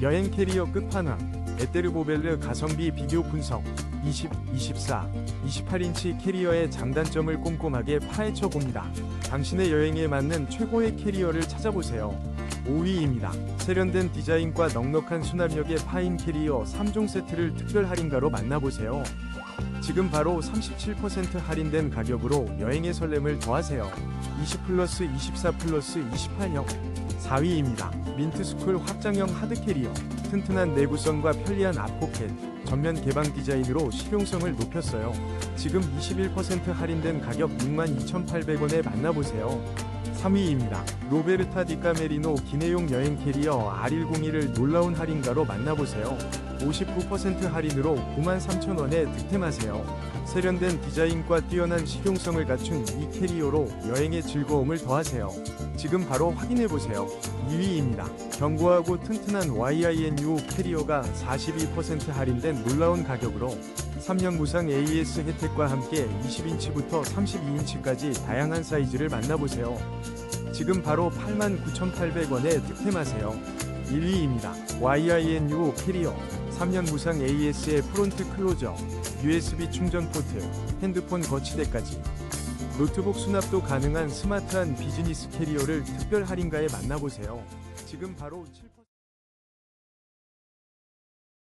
여행 캐리어 끝판왕 에테르보벨르 가성비 비교 분석 20, 24, 28인치 캐리어의 장단점을 꼼꼼하게 파헤쳐 봅니다. 당신의 여행에 맞는 최고의 캐리어를 찾아보세요. 5위입니다. 세련된 디자인과 넉넉한 수납력의 파인 캐리어 3종 세트를 특별 할인가로 만나보세요. 지금 바로 37% 할인된 가격으로 여행의 설렘을 더하세요. 20 플러스 24 플러스 28형 4위입니다. 민트스쿨 확장형 하드 캐리어 튼튼한 내구성과 편리한 앞포켓 전면 개방 디자인으로 실용성을 높였어요. 지금 21% 할인된 가격 62,800원에 만나보세요. 3위입니다. 로베르타 디카메리노 기내용 여행 캐리어 R101을 놀라운 할인가로 만나보세요. 59% 할인으로 93,000원에 득템하세요. 세련된 디자인과 뛰어난 실용성을 갖춘 이 캐리어로 여행의 즐거움을 더하세요. 지금 바로 확인해보세요. 2위입니다. 견고하고 튼튼한 YINU 캐리어가 42% 할인된 놀라운 가격으로 3년 무상 AES 혜택과 함께 20인치부터 32인치까지 다양한 사이즈를 만나보세요. 지금 바로 89,800원에 득템하세요. 1위입니다. YINU 캐리어 3년 무상 AS의 프론트 클로저 USB 충전 포트 핸드폰 거치대까지 노트북 수납도 가능한 스마트한 비즈니스 캐리어를 특별 할인가에 만나보세요. 지금 바로 7...